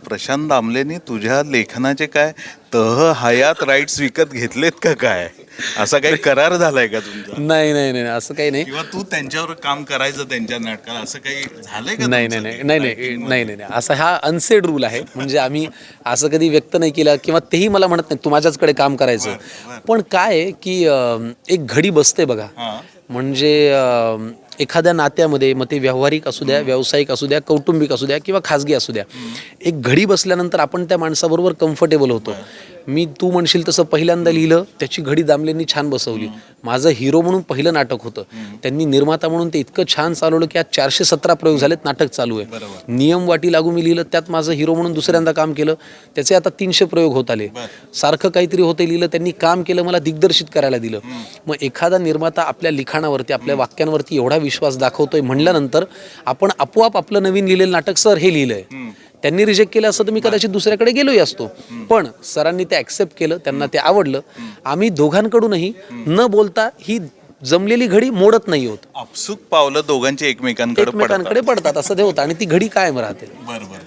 प्रशांत दामलेने तुझ्या लेखनाचे काय तह हयात राईट्स विकत घेतलेत का काय? असा काही करार झालाय का तुमचा? नाही नाही नाही असं काही नाही. किंवा तू त्यांच्यावर काम करायचं त्यांच्या नाटकात असं काही झालंय का नाही नाही नाही नाही नाही नाही नाही असा हा अनसेड रूल आहे. म्हणजे आम्ही असं कधी व्यक्त नाही केलं किंवा तेही मला म्हणत नाही तू माझ्याचकडे काम करायचं. पण काय की एक घडी बसते बघा. म्हणजे एखाद्या नात्यामध्ये मग ते व्यावहारिक असू द्या व्यावसायिक असू द्या कौटुंबिक असू द्या किंवा खाजगी असू द्या एक घडी बसल्यानंतर आपण त्या माणसाबरोबर कम्फर्टेबल होतो. मी तू म्हणशील तसं पहिल्यांदा लिहिलं त्याची घडी दामलेंनी छान बसवली. माझं हिरो म्हणून पहिलं नाटक होतं. त्यांनी निर्माता म्हणून ते इतकं छान चालवलं की आज चारशे सतरा प्रयोग झालेत नाटक चालू आहे. नियम वाटी लागू मी लिहिलं त्यात माझं हिरो म्हणून दुसऱ्यांदा काम केलं. त्याचे आता तीनशे प्रयोग होत आले. सारखं काहीतरी होतं लिहिलं त्यांनी काम केलं मला दिग्दर्शित करायला दिलं. मग एखादा निर्माता आपल्या लिखाणावरती आपल्या वाक्यांवरती एवढा विश्वास दाखवतोय म्हणल्यानंतर आपण आपोआप आपलं नवीन लिहिलेलं नाटक सर हे लिहिलंय. त्यांनी रिजेक्ट केलं असतं तर मी कदाचित दुसऱ्याकडे गेलोही असतो. पण सरांनी ते ऍक्सेप्ट केलं त्यांना ते आवडलं. आम्ही दोघांकडूनही न बोलता ही जमलेली घडी मोडत नाही होत. आपसुक पावलं दोघांची एकमेकांकडे एकमेकांकडे पडतात असं ते होतं. आणि ती घडी कायम राहते. बरोबर